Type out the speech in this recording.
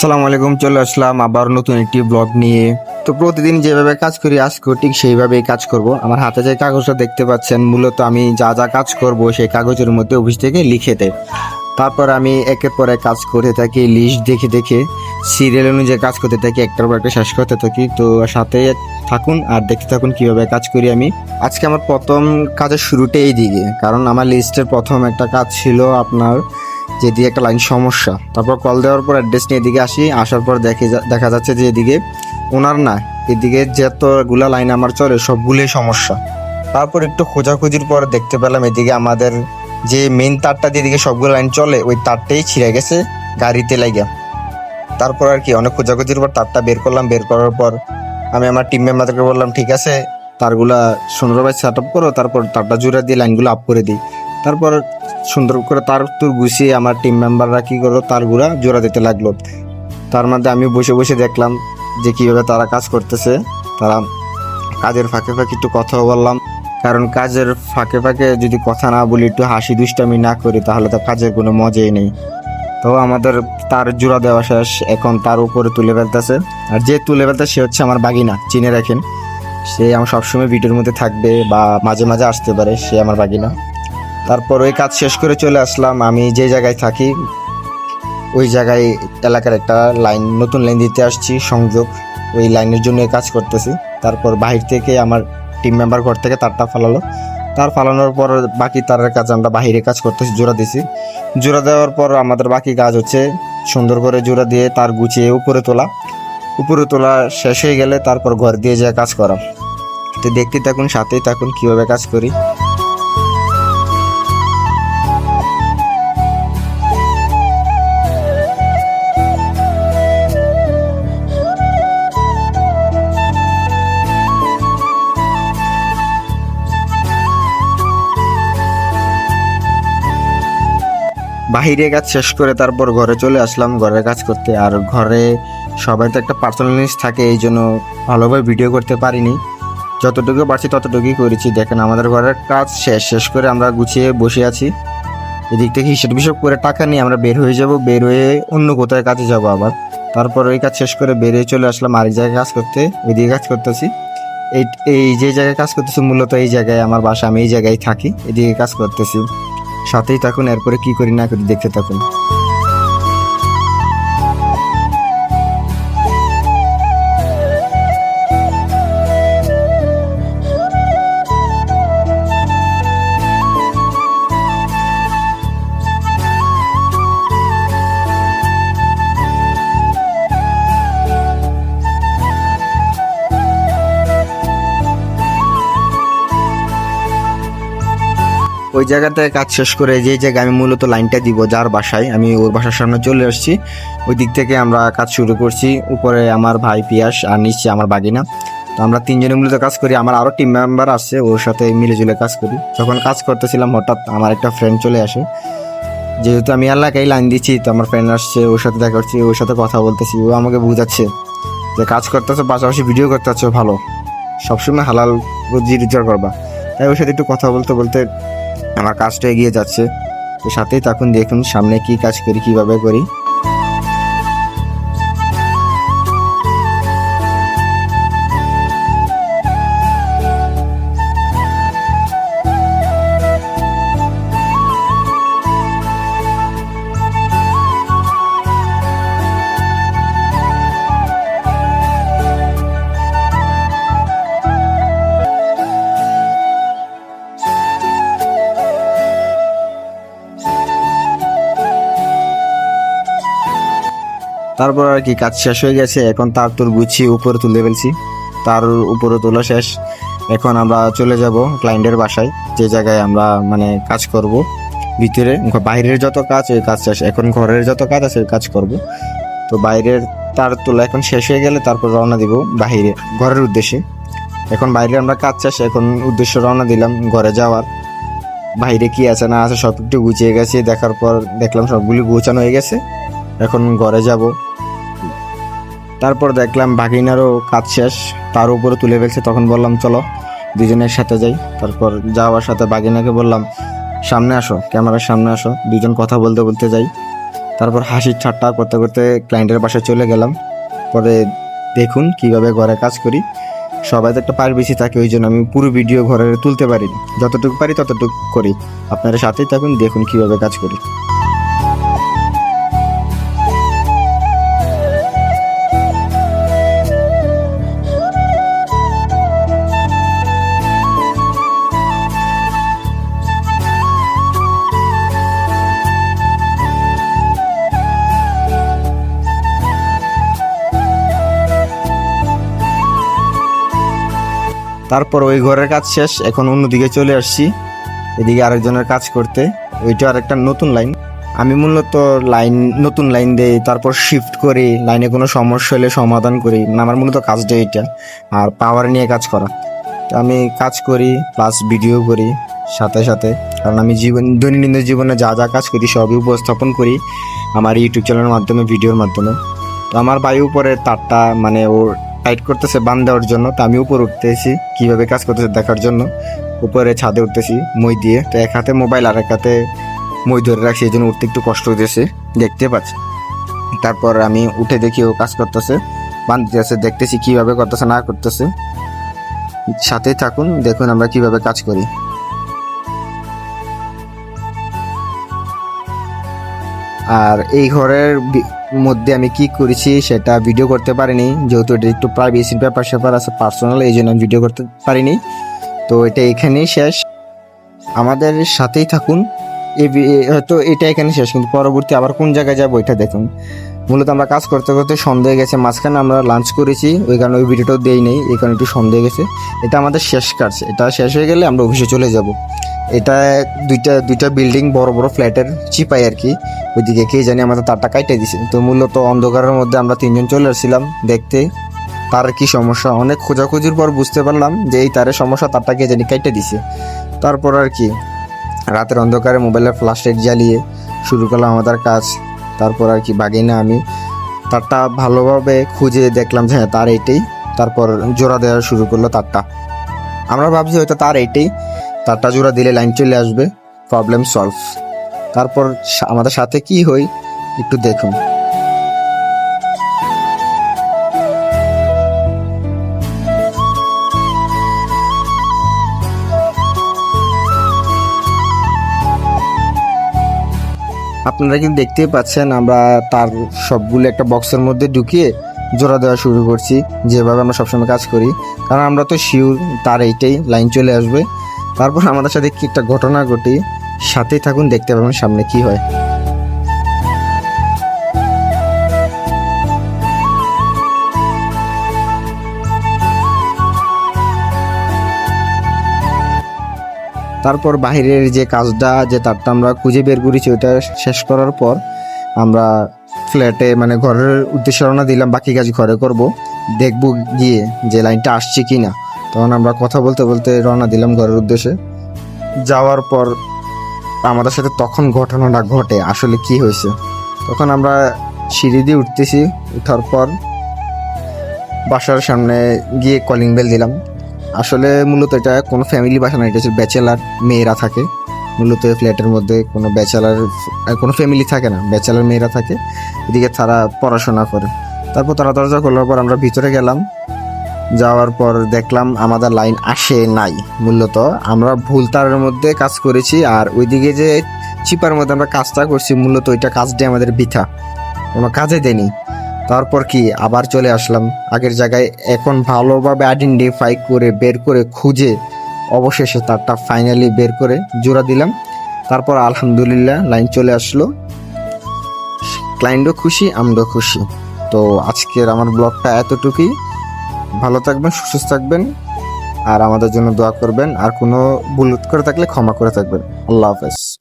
সালাম আলাইকুম, চলে আসলাম আবার নতুন একটি ব্লগ নিয়ে। তো প্রতিদিন যেভাবে কাজ করি আজকেও ঠিক সেইভাবেই কাজ করব। আমার হাতে যে কাগজটা দেখতে পাচ্ছেন, মূলত আমি যা যা কাজ করব সেই কাগজের মধ্যে অফিস থেকে লিখে দেয় তারপর আমি একের পর এক কাজ করে থাকি লিস্ট দেখে দেখে। সিরিয়াল অনুযায়ী কাজ করতে থাকি, একটার পর একটা শেষ করতে থাকি। তো সাথে থাকুন আর দেখতে থাকুন কীভাবে কাজ করি আমি। আজকে আমার প্রথম কাজের শুরুটা এই দিকে কারণ আমার লিস্টের প্রথম একটা কাজ ছিল আপনার যেদিকে একটা লাইন সমস্যা। তারপর কল দেওয়ার পর অ্যাড্রেস নিয়ে এদিকে আসি, আসার পর দেখে দেখা যাচ্ছে যে এদিকে ওনার না, এদিকে যতগুলা লাইন আমার চলে সবগুলোই সমস্যা। তারপর একটু খোঁজাখুঁজির পর দেখতে পেলাম এদিকে আমাদের যে মেন তারটা যেদিকে সবগুলো লাইন চলে, ওই তারটাই ছিঁড়ে গেছে গাড়িতে লাগে তারপর আর কি, অনেক খোঁজাখুঁজির পর তারটা বের করলাম, বের করার পর আমি আমার টিম মেম্বারকে বললাম, ঠিক আছে, তারগুলা সুন্দরভাবে সেট আপ করো, তারপর তারটা জুড়ে দিয়ে লাইনগুলো আপ করে দিই। তারপর সুন্দর করে তার তুর গুছিয়ে আমার টিম মেম্বাররা কী করল, তারগুলা জোড়া দিতে লাগল। তার মধ্যে আমি বসে বসে দেখলাম যে কীভাবে তারা কাজ করতেছে। তারা কাজের ফাঁকে ফাঁকে একটু কথাও বললাম, কারণ কাজের ফাঁকে ফাঁকে যদি কথা না বলি, একটু হাসি দুষ্টামি না করি, তাহলে তো কাজের কোনো মজাই নেই। তো আমাদের তার জোড়া দেওয়া শেষ, এখন তার উপরে তুলে ফেলতেছে। আর যে তুলে ফেলতে সে হচ্ছে আমার বাগিনা, চিনে রাখেন। সে আমার সবসময় ভিডিওর মধ্যে থাকবে বা মাঝে মাঝে আসতে পারে, সে আমার বাগিনা। তারপর ওই কাজ শেষ করে চলে আসলাম। আমি যে জায়গায় থাকি, ওই জায়গায় এলাকার একটা লাইন, নতুন লাইন দিতে আসছি, সংযোগ। ওই লাইনের জন্য কাজ করতেছি। তারপর বাহির থেকে আমার টিম মেম্বার ঘর থেকে তারটা ফালালো। তার ফালানোর পর বাকি তারের কাজ আমরা বাহিরে কাজ করতেছি, জোড়া দিছি। জোড়া দেওয়ার পর আমাদের বাকি কাজ হচ্ছে সুন্দর করে জোড়া দিয়ে তার গুছিয়ে উপরে তোলা। উপরে তোলা শেষ হয়ে গেলে তারপর ঘর দিয়ে যা কাজ করা। তো দেখতে থাকুন, সাথেই থাকুন, কীভাবে কাজ করি। বাহিরে কাজ শেষ করে তারপর ঘরে চলে আসলাম, ঘরের কাজ করতে। আর ঘরে সবাই তো একটা পার্সোনাল জিনিস থাকে, এই জন্য ভালোভাবে ভিডিও করতে পারিনি। যতটুকু পারছি ততটুকুই করেছি। দেখেন, আমাদের ঘরের কাজ শেষ শেষ করে আমরা গুছিয়ে বসে আছি। এদিক থেকে হিসেব বিসব করে টাকা নিয়ে আমরা বের হয়ে যাব, বের হয়ে অন্য কোথায় কাজে যাব আবার। তারপর ওই কাজ শেষ করে বেরিয়ে চলে আসলাম আরেক জায়গায় কাজ করতে, ওইদিকে কাজ করতেছি। এই এই যে জায়গায় কাজ করতেছি, মূলত এই জায়গায়, আমার বাসা, আমি এই জায়গায় থাকি, এদিকে কাজ করতেছি। সাথেই থাকুন এরপরে কি করি না করি দেখতে থাকুন। ওই জায়গাতে কাজ শেষ করে যে জায়গায় আমি মূলত লাইনটা দিব যার বাসায়, আমি ওর বাসার সামনে চলে আসছি। ওই দিক থেকে আমরা কাজ শুরু করছি। উপরে আমার ভাই পিয়াস আর নিচে আমার বাগিনা। তো আমরা তিনজনে মূলত কাজ করি, আমার আরও টিম মেম্বার আসছে ওর সাথে মিলে জুলে কাজ করি। যখন কাজ করতেছিলাম, হঠাৎ আমার একটা ফ্রেন্ড চলে আসে। যেহেতু আমি এলাকায় লাইন দিচ্ছি, তো আমার ফ্রেন্ড আসছে, ওর সাথে দেখা করছি, ওর সাথে কথা বলতেছি, ও আমাকে বুঝাচ্ছে যে কাজ করতেছো, পাশাপাশি ভিডিও করতে হচ্ছে ভালো। সবসময় হালাল রুজি রোজগার করবা। তাই ওর সাথে একটু কথা বলতে বলতে আমার কাজটা এগিয়ে যাচ্ছে। তো সাথেই তখন দেখুন সামনে কি কাজ করি কীভাবে করি। তারপর আর কি কাজ শেষ হয়ে গেছে। এখন তার তোর গুছিয়ে উপরে তুলে ফেলছি। তার উপরে তোলা শেষ। এখন আমরা চলে যাব ক্লায়েন্টের বাসায়। যে জায়গায় আমরা মানে কাজ করব। ভিতরে, বাইরের যত কাজ, ওই কাজ শেষ। এখন ঘরের যত কাজ আছে, ওই কাজ করব। তো বাইরের তার তোলা এখন শেষ হয়ে গেলে তারপর রওনা দিব বাহিরে ঘরের উদ্দেশ্যে। এখন বাইরে আমরা কাজ শেষ, এখন উদ্দেশ্য রওনা দিলাম ঘরে যাওয়ার। বাইরে কি আছে না আছে সব একটু গুছিয়ে গেছে। দেখার পর দেখলাম সবগুলি গোছানো হয়ে গেছে। এখন ঘরে যাব। তারপর দেখলাম ভাগিনারও কাজ শেষ। তার উপরে তুলে ফেলছে, তখন বললাম, চলো দুজনের সাথে যাই। তারপর যাওয়ার সাথে বাগিনাকে বললাম, সামনে আসো, ক্যামেরার সামনে আসো। দুজন কথা বলতে বলতে যাই। তারপর হাসি ঠাট্টা করতে করতে ক্লায়েন্টের বাসায় চলে গেলাম। পরে দেখুন কীভাবে ঘরে কাজ করি। সবাই তো একটা পারবেশি থাকে, ওই জন্য আমি পুরো ভিডিও ঘরে তুলতে পারি যতটুকু পারি ততটুকু করি। আপনারা সাথেই থাকুন, দেখুন কীভাবে কাজ করি। তারপর ওই ঘরের কাজ শেষ, এখন অন্যদিকে চলে আসছি। এদিকে আরেকজনের কাজ করতে। ওইটা আরেকটা নতুন লাইন। আমি মূলত লাইন, নতুন লাইন দেই, তারপর শিফট করি, লাইনে কোনো সমস্যা হলে সমাধান করি। মানে আমার মূলত কাজটা এটা, আর পাওয়ার নিয়ে কাজ করা। তো আমি কাজ করি প্লাস ভিডিও করি, সাথে সাথে। কারণ আমি জীবন, দৈনন্দিন জীবনে যা যা কাজ করি, সবই উপস্থাপন করি আমার ইউটিউব চ্যানেলের মাধ্যমে ভিডিওর মাধ্যমে। তো আমার বায়ু উপরে তারটা মানে ওর টাইট করতেছে বান দেওয়ার জন্য। তো আমি উপর উঠতেছি, কীভাবে কাজ করতেছে দেখার জন্য। উপরে ছাদে উঠতেছি, মই দিয়ে। তো এক হাতে মোবাইল আর এক হাতে মই ধরে রাখছি, এই জন্য উঠতে একটু কষ্ট হইতেছে। দেখতে পাচ্ছি? তারপর আমি উঠে দেখি ও কাজ করতেছে, বান দিতেছে, দেখতেছি কীভাবে করতেছে, না করতেছে। সাথেই থাকুন, দেখুন আমরা কীভাবে কাজ করি। আর এই ঘরের মধ্যে আমি কি করেছি সেটা ভিডিও করতে পারিনি। যেহেতু এটা একটু প্রাইভেসির ব্যাপার স্যাপার আছে পার্সোনাল এই জন্য আমি ভিডিও করতে পারিনি। তো এটা এখানেই শেষ। আমাদের সাথেই থাকুন। হয়তো এটা এখানে শেষ, কিন্তু পরবর্তী আবার কোন জায়গায় যাব এটা দেখুন। মূলত আমরা কাজ করতে করতে সন্দেহ গেছে, মাঝখানে আমরা লাঞ্চ করেছি, ওই কারণে ওই ভিডিওটাও দেই নেই এই কারণে একটু সন্দেহ গেছে। এটা আমাদের শেষ কাজ। এটা শেষ হয়ে গেলে আমরা অফিসে চলে যাব। এটা দুইটা দুইটা বিল্ডিং বড় বড় ফ্ল্যাটের চিপাই আর কি ওইদিকে কে জানি আমাদের তারটা কাইটে দিছে। তো মূলত অন্ধকারের মধ্যে আমরা তিনজন চলে আসছিলাম দেখতে। তার কি সমস্যা? অনেক খোঁজাখুঁজির পর বুঝতে পারলাম যে এই তারের সমস্যা তারটা কে জানি কাইটে দিছে। তারপর আর কি, রাতের অন্ধকারে মোবাইলের ফ্ল্যাশ লাইট জ্বালিয়ে শুরু করলাম আমাদের কাজ। তারপর আর কি বাগি না আমি তারটা ভালোভাবে খুঁজে দেখলাম যে হ্যাঁ তার এইটাই। তারপর জোড়া দেওয়া শুরু করল তারটা। আমরা ভাবছি হয়তো তার এইটাই। তারটা জোড়া দিলে লাইন চলে আসবে প্রবলেম সলভ তারপর আমাদের সাথে কি হই একটু দেখুন। আপনারা কিন্তু দেখতেই পাচ্ছেন, আমরা তার সবগুলো একটা বক্সের মধ্যে ঢুকিয়ে জোড়া দেওয়া শুরু করছি, যেভাবে আমরা সবসময় কাজ করি। কারণ আমরা তো শিওর তার এইটাই লাইন চলে আসবে। তারপর আমাদের সাথে কি একটা ঘটনা ঘটি, সাথেই থাকুন, দেখতে পাবেন সামনে কি হয়। তারপর বাইরের যে কাজটা, যে তারটা আমরা খুঁজে বের করেছি, ওইটা শেষ করার পর আমরা ফ্ল্যাটে মানে ঘরের উদ্দেশ্যে রওনা দিলাম, বাকি কাজ ঘরে করব। দেখব গিয়ে যে লাইনটা আসছে কি না তখন আমরা কথা বলতে বলতে রওনা দিলাম ঘরের উদ্দেশ্যে। যাওয়ার পর আমাদের সাথে তখন ঘটনাটা ঘটে, আসলে কি হয়েছে। তখন আমরা সিঁড়ি দিয়ে উঠতেছি, উঠার পর বাসার সামনে গিয়ে কলিং বেল দিলাম। আসলে মূলত এটা কোনো ফ্যামিলি বাসা না এটা হচ্ছে ব্যাচেলার মেয়েরা থাকে। মূলত ফ্ল্যাটের মধ্যে কোনো ব্যাচেলার কোনো ফ্যামিলি থাকে না ব্যাচেলার মেয়েরা থাকে। এদিকে তারা পড়াশোনা করে। তারপর তারা দরজা খোলার পর আমরা ভিতরে গেলাম। যাওয়ার পর দেখলাম আমাদের লাইন আসে নাই। মূলত আমরা ভুল তারের মধ্যে কাজ করেছি আর ওইদিকে যে চিপার মধ্যে আমরা কাজটা করছি, মূলত ওইটা কাজটাই আমাদের বৃথা। কোনো কাজে দেয়নি। তারপর কি আবার চলে আসলাম। আগের জায়গায় এখন ভালোভাবে আইডেন্টিফাই করে, বের করে, খুঁজে অবশেষে তারটা ফাইনালি বের করে জোড়া দিলাম। তারপর আলহামদুলিল্লাহ লাইন চলে আসলো। ক্লায়েন্টও খুশি, আমরাও খুশি। তো আজকের আমার ব্লগটা এতটুকুই। ভালো থাকবেন, সুস্থ থাকবেন আর আমাদের জন্য দোয়া করবেন। আর কোনো ভুল করে থাকলে ক্ষমা করে থাকবেন। আল্লাহ হাফেজ।